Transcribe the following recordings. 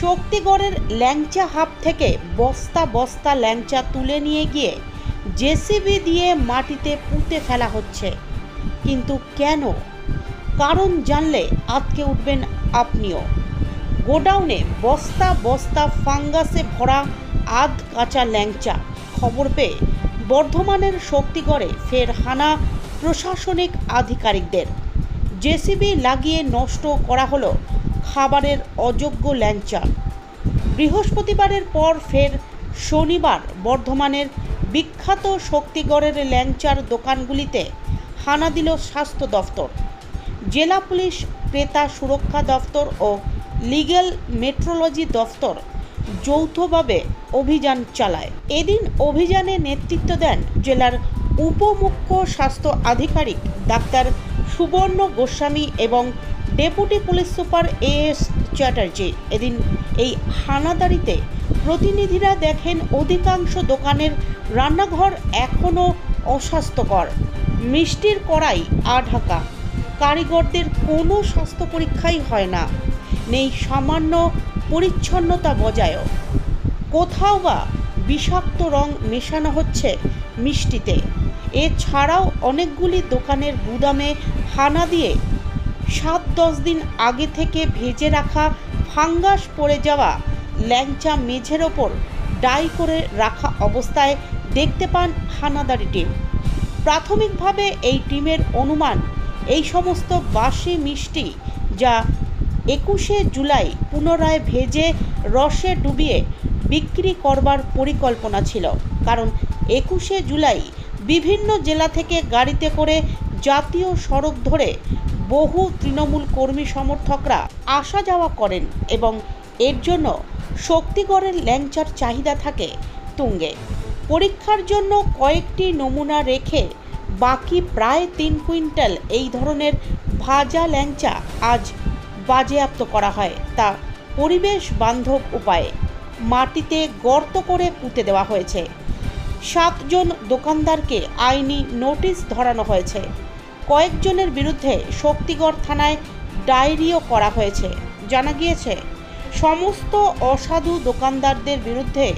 শক্তিগড়ের ল্যাংচা হাব থেকে বস্তা বস্তা ল্যাংচা তুলে নিয়ে গিয়ে জেসিবি দিয়ে মাটিতে পুঁতে ফেলা হচ্ছে। কিন্তু কেন? কারণ জানলে আটকে উঠবেন আপনিও। গোডাউনে বস্তা বস্তা ফাঙ্গাসে ভরা আধ কাঁচা ল্যাংচা। খবর পেয়ে বর্ধমানের শক্তিগড়ে ফের হানা প্রশাসনিক আধিকারিকদের। জেসিবি লাগিয়ে নষ্ট করা হলো খাবারের অযোগ্য ল্যাংচা। বৃহস্পতিবারের পর ফের শনিবার বর্ধমানের বিখ্যাত শক্তিগড়ের ল্যাংচার দোকানগুলিতে হানা দিল স্বাস্থ্য দফতর। জেলা পুলিশ, ক্রেতা সুরক্ষা দফতর ও লিগ্যাল মেট্রোলজি দফতর যৌথভাবে অভিযান চালায়। এদিন অভিযানে নেতৃত্ব দেন জেলার উপমুখ্য স্বাস্থ্য আধিকারিক ডাক্তার সুবর্ণ গোস্বামী এবং deputy police super A S Chatterjee. এদিন এই হানাদারিতে প্রতিনিধিরা দেখেন অধিকাংশ দোকানের রান্নাঘর এখনও অস্বাস্থ্যকর। মিষ্টির কড়াই আঢাকা। কারিগরদের কোনো স্বাস্থ্য পরীক্ষাই হয় না। নেই সামান্য পরিচ্ছন্নতা বজায়ও। কোথাও বা বিষাক্ত রং মেশানো হচ্ছে মিষ্টিতে। এছাড়াও অনেকগুলি দোকানের গুদামে হানা দিয়ে সাত দশ দিন আগে থেকে ভেজে রাখা ফাঙ্গাস পড়ে যাওয়া ল্যাংচা মেঝের ওপর ডাই করে রাখা অবস্থায় দেখতে পান হানাদারি টিম। প্রাথমিকভাবে এই টিমের অনুমান এই সমস্ত বাসি মিষ্টি যা একুশে জুলাই পুনরায় ভেজে রসে ডুবিয়ে বিক্রি করবার পরিকল্পনা ছিল। কারণ একুশে জুলাই বিভিন্ন জেলা থেকে গাড়িতে করে জাতীয় সড়ক ধরে বহু তৃণমূল কর্মী সমর্থকরা আসা যাওয়া করেন এবং এর জন্য শক্তিগড়ের ল্যাংচার চাহিদা থাকে তুঙ্গে। পরীক্ষার জন্য কয়েকটি নমুনা রেখে বাকি প্রায় তিন কুইন্টাল এই ধরনের ভাজা ল্যাংচা আজ বাজেয়াপ্ত করা হয়। তা পরিবেশ বান্ধব উপায়ে মাটিতে গর্ত করে পুঁতে দেওয়া হয়েছে। সাতজন দোকানদারকে আইনি নোটিশ ধরানো হয়েছে। কয়েকজনের বিরুদ্ধে শক্তিগড় থানায় ডায়েরিও করা হয়েছে। জানা গিয়েছে, সমস্ত অসাধু দোকানদারদের বিরুদ্ধে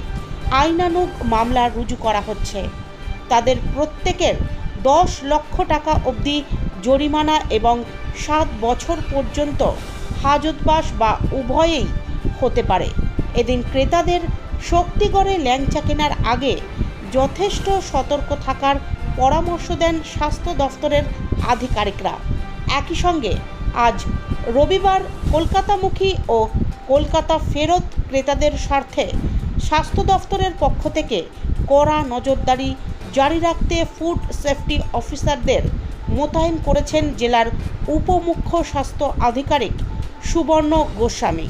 আইনানুগ মামলা রুজু করা হচ্ছে। তাদের প্রত্যেকের দশ লক্ষ টাকা অবধি জরিমানা এবং সাত বছর পর্যন্ত হাজতবাস বা উভয়েই হতে পারে। এদিন ক্রেতাদের শক্তিগড়ে ল্যাংচা কেনার আগে যথেষ্ট সতর্ক থাকার পরামর্শ দেন স্বাস্থ্য দফতরের আধিকারিকরা। একই সঙ্গে আজ রবিবার কলকাতামুখী ও কলকাতা ফেরত ক্রেতাদের স্বার্থে স্বাস্থ্য দফতরের পক্ষ থেকে কড়া নজরদারি জারি রাখতে ফুড সেফটি অফিসারদের মোতায়েন করেছেন জেলার উপমুখ্য স্বাস্থ্য আধিকারিক সুবর্ণ গোস্বামী।